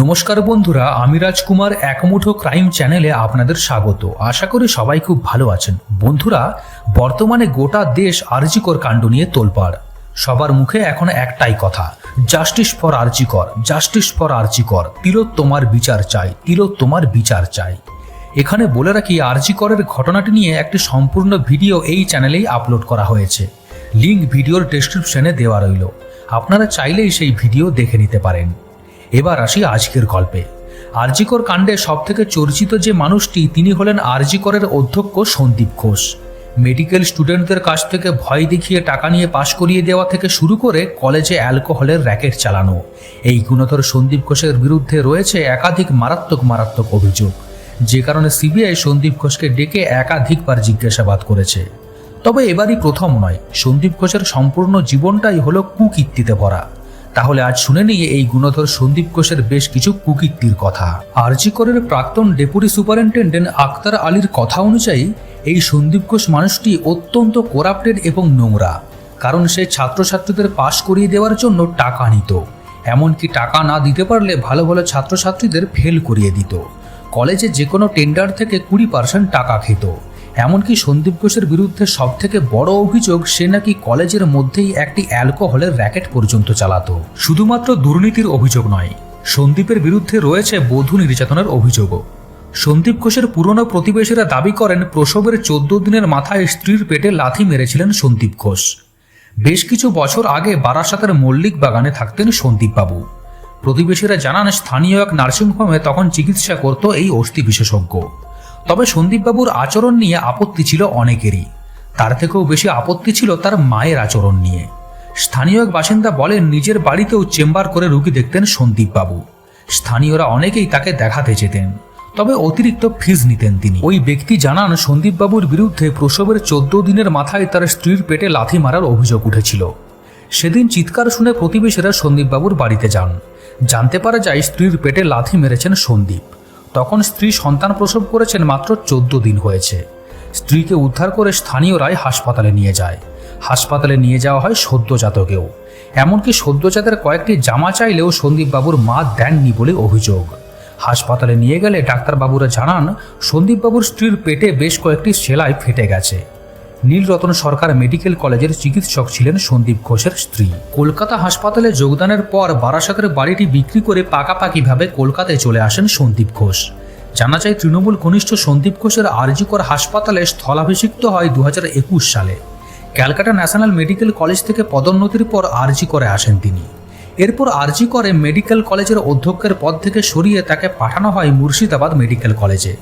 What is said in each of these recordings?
নমস্কার বন্ধুরা, আমি রাজকুমার একমুঠো ক্রাইম চ্যানেলে আপনাদের স্বাগত। আশা করি সবাই খুব ভালো আছেন। বন্ধুরা, বর্তমানে গোটা দেশ আরজিকর কাণ্ড নিয়ে তোলপাড়। সবার মুখে এখন একটাই কথা, justice for RG Kar, justice for RG Kar তোমার বিচার চাই তিলো তোমার বিচার চাই। এখানে বলে রাখি, আরজিকরের ঘটনাটি নিয়ে একটি সম্পূর্ণ ভিডিও এই চ্যানেলেই আপলোড করা হয়েছে। লিঙ্ক ভিডিওর ডেসক্রিপশনে দেওয়া রইল। আপনারা চাইলেই সেই ভিডিও দেখে নিতে পারেন। এবার আসি আজকের গল্পে। আরজিকর কাণ্ডে সবথেকে চর্চিত যে মানুষটি, তিনি হলেন আরজিকরের অধ্যক্ষ সন্দীপ ঘোষ। মেডিকেল স্টুডেন্টদের কাছ থেকে ভয় দেখিয়ে টাকা নিয়ে পাশ করিয়ে দেওয়া থেকে শুরু করে কলেজে অ্যালকোহলের র্যাকেট চালানো। এই গুণধর সন্দীপ ঘোষের বিরুদ্ধে রয়েছে একাধিক মারাত্মক মারাত্মক অভিযোগ। যে কারণে সিবিআই সন্দীপ ঘোষকে ডেকে একাধিকবার জিজ্ঞাসাবাদ করেছে। তবে এবারই প্রথম নয়, সন্দীপ ঘোষের সম্পূর্ণ জীবনটাই হলো কুকীর্তিতে ভরা। তাহলে আজ শুনে নিয়ে এই গুণধর সন্দীপ ঘোষের বেশ কিছু কুকীর্তির কথা। আরজিকরের প্রাক্তন ডেপুটি সুপারিনটেন্ডেন্ট আক্তার আলীর কথা অনুযায়ী, এই সন্দীপ ঘোষ মানুষটি অত্যন্ত কোরাপ্টেড এবং নোংরা, কারণ সে ছাত্রছাত্রীদের পাশ করিয়ে দেওয়ার জন্য টাকা নিত। এমনকি টাকা না দিতে পারলে ভালো ভালো ছাত্রছাত্রীদের ফেল করিয়ে দিত। কলেজে যে কোনো টেন্ডার থেকে কুড়ি পার্সেন্ট টাকা খেত। এমনকি সন্দীপ ঘোষের বিরুদ্ধে সবথেকে বড় অভিযোগ, সে নাকি কলেজের মধ্যেই একটি অ্যালকোহলের র্যাকেট পর্যন্ত চালাতো। শুধুমাত্র দুর্নীতির অভিযোগ নয়, সন্দীপের বিরুদ্ধে রয়েছে বধূ নির্যাতনের অভিযোগও। সন্দীপ ঘোষের পুরনো প্রতিবেশীরা দাবি করেন, প্রসবের চোদ্দ দিনের মাথায় স্ত্রীর পেটে লাথি মেরেছিলেন সন্দীপ ঘোষ। বেশ কিছু বছর আগে বারাসাতের মল্লিক বাগানে থাকতেন সন্দীপবাবু। প্রতিবেশীরা জানান, স্থানীয় এক নার্সিংহোমে তখন চিকিৎসা করত এই অস্থি বিশেষজ্ঞ তবে সন্দীপবাবুর আচরণ নিয়ে আপত্তি ছিল অনেকেরই। তার থেকেও বেশি আপত্তি ছিল তার মায়ের আচরণ নিয়ে। স্থানীয় এক বাসিন্দা বলেন, নিজের বাড়িতেও চেম্বার করে রুগী দেখতেন সন্দীপবাবু। স্থানীয়রা অনেকেই তাকে দেখাতে যেতেন, তবে অতিরিক্ত ফিজ নিতেন তিনি। ওই ব্যক্তি জানান, সন্দীপবাবুর বিরুদ্ধে প্রসবের চোদ্দ দিনের মাথায় তার স্ত্রীর পেটে লাথি মারার অভিযোগ উঠেছিল। সেদিন চিৎকার শুনে প্রতিবেশীরা সন্দীপবাবুর বাড়িতে যান। জানতে পারা যায়, স্ত্রীর পেটে লাথি মেরেছেন সন্দীপ। তখন স্ত্রী সন্তান প্রসব করেছেন মাত্র চোদ্দ দিন হয়েছে। স্ত্রীকে উদ্ধার করে স্থানীয়রাই হাসপাতালে নিয়ে যায়। হাসপাতালে নিয়ে যাওয়া হয় সদ্যজাতকেও। এমনকি সদ্যজাতের কয়েকটি জামা চাইলেও সন্দীপবাবুর মা দেননি বলে অভিযোগ। হাসপাতালে নিয়ে গেলে ডাক্তারবাবুরা জানান, সন্দীপবাবুর স্ত্রীর পেটে বেশ কয়েকটি সেলাই ফেটে গেছে। নীলরতন সরকার মেডিকেল কলেজের চিকিৎসক ছিলেন সন্দীপ ঘোষের স্ত্রী। কলকাতা হাসপাতালে যোগদানের পর বারাসাতের বাড়িটি বিক্রি করে পাকাপাকিভাবে কলকাতায় চলে আসেন সন্দীপ ঘোষ। জানা যায়, তৃণমূল ঘনিষ্ঠ সন্দীপ ঘোষের আরজিকর হাসপাতালে স্থলাভিষিক্ত হয় দু হাজার একুশ সালে। ক্যালকাটা ন্যাশনাল মেডিকেল কলেজ থেকে পদোন্নতির পর আরজি করে আসেন তিনি। এরপর আরজি করে মেডিকেল কলেজের অধ্যক্ষের পদ থেকে সরিয়ে তাকে পাঠানো হয় মুর্শিদাবাদ মেডিকেল কলেজে।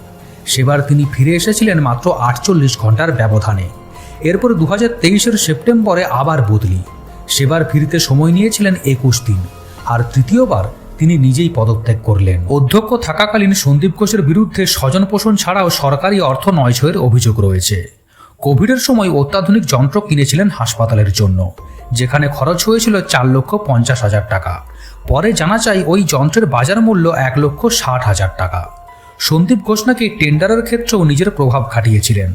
সেবার তিনি ফিরে এসেছিলেন মাত্র আটচল্লিশ ঘণ্টার ব্যবধানে। এরপর দু হাজার তেইশের সেপ্টেম্বরে আবার বদলি। সেবার ফিরতে সময় নিয়েছিলেন একুশ দিন, আর তৃতীয়বার তিনি নিজেই পদত্যাগ করলেন। অধ্যক্ষ থাকাকালীন সন্দীপ ঘোষের বিরুদ্ধে স্বজন পোষণ ছাড়াও সরকারি অর্থ নয়ছয়ের অভিযোগ রয়েছে। কোভিডের সময় অত্যাধুনিক যন্ত্র কিনেছিলেন হাসপাতালের জন্য, যেখানে খরচ হয়েছিল চার লক্ষ পঞ্চাশ হাজার টাকা। পরে জানা যায়, ওই যন্ত্রের বাজার মূল্য এক লক্ষ ষাট হাজার টাকা। সন্দীপ ঘোষ নাকি টেন্ডারের ক্ষেত্রেও নিজের প্রভাব খাটিয়েছিলেন।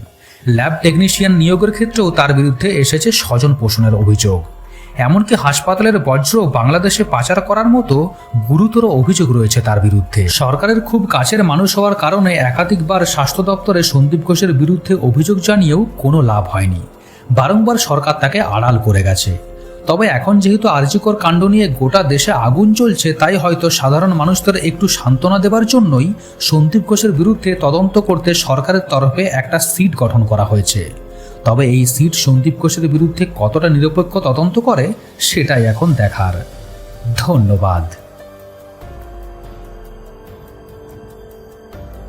ল্যাব টেকনিশিয়ান নিয়োগের ক্ষেত্রেও তার বিরুদ্ধে এসেছে স্বজন পোষণের অভিযোগ। এমনকি হাসপাতালের বজ্র বাংলাদেশে পাচার করার মতো গুরুতর অভিযোগ রয়েছে তার বিরুদ্ধে। সরকারের খুব কাছের মানুষ হওয়ার কারণে একাধিকবার স্বাস্থ্য দপ্তরে সন্দীপ ঘোষের বিরুদ্ধে অভিযোগ জানিয়েও কোনো লাভ হয়নি। বারংবার সরকার তাকে আড়াল করে গেছে। তবে এখন যেহেতু আর্যিকর কাণ্ড নিয়ে গোটা দেশে আগুন চলছে, তাই হয়তো সাধারণ মানুষদের একটু সান্ত্বনা দেবার জন্যই সন্দীপ ঘোষের বিরুদ্ধে তদন্ত করতে সরকারের তরফে একটা সিট গঠন করা হয়েছে। তবে এই সিট সন্দীপ ঘোষের বিরুদ্ধে কতটা নিরপেক্ষ তদন্ত করে, সেটাই এখন দেখার। ধন্যবাদ।